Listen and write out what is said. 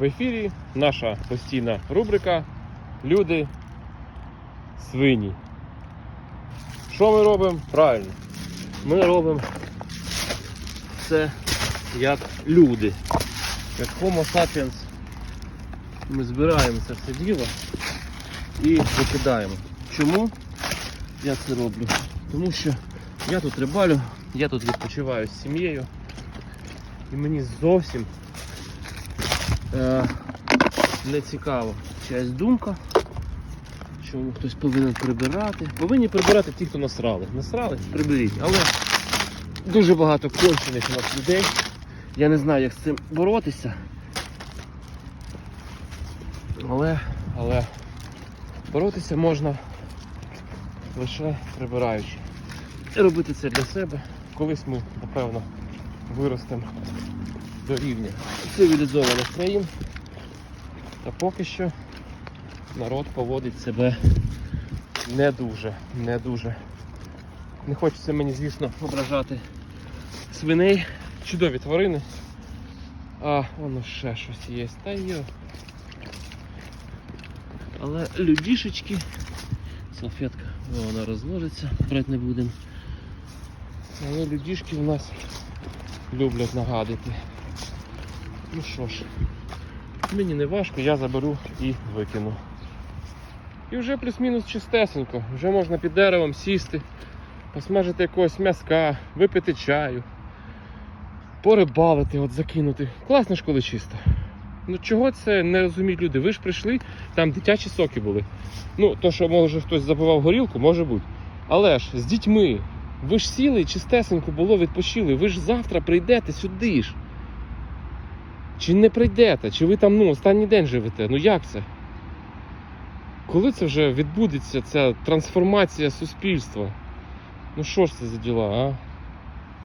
в ефірі наша постійна рубрика Люди свині. Що ми робимо? Правильно. Ми робимо це як люди. Як Homo sapiens. Ми збираємо це все діло і викидаємо. Чому я це роблю? Тому що я тут рибалю, я тут відпочиваю з сім'єю. І мені зовсім не цікаво чиясь думка, чому хтось повинен прибирати. Повинні прибирати ті, хто насрали. Насрали, приберіть. Але дуже багато кончених у нас людей. Я не знаю, як з цим боротися. Але, але боротися можна лише прибираючи. І робити це для себе. Колись ми, напевно, виростемо до рівня цивілізованих країн. Та поки що народ поводить себе не дуже, не дуже. Не хочеться мені, звісно, ображати свиней, чудові тварини. А, воно ще щось є. Та йо. Але людішечки, салфетка, вона розложиться, брати не будемо. Але людішки у нас люблять нагадити. Ну що ж, мені не важко, я заберу і викину. І вже плюс-мінус чистесенько, вже можна під деревом сісти, посмажити якогось м'язка, випити чаю, порибалити, от закинути. Класно ж коли чисто. Ну чого це не розуміють люди? Ви ж прийшли, там дитячі соки були. Ну, то, що може хтось запивав горілку, може бути. Але ж з дітьми. Ви ж сіли, чистесенько було, відпочили. Ви ж завтра прийдете сюди ж. Чи не прийдете? Чи ви там ну, останній день живете? Ну як це? Коли це вже відбудеться ця трансформація суспільства? Ну що ж це за діла, а?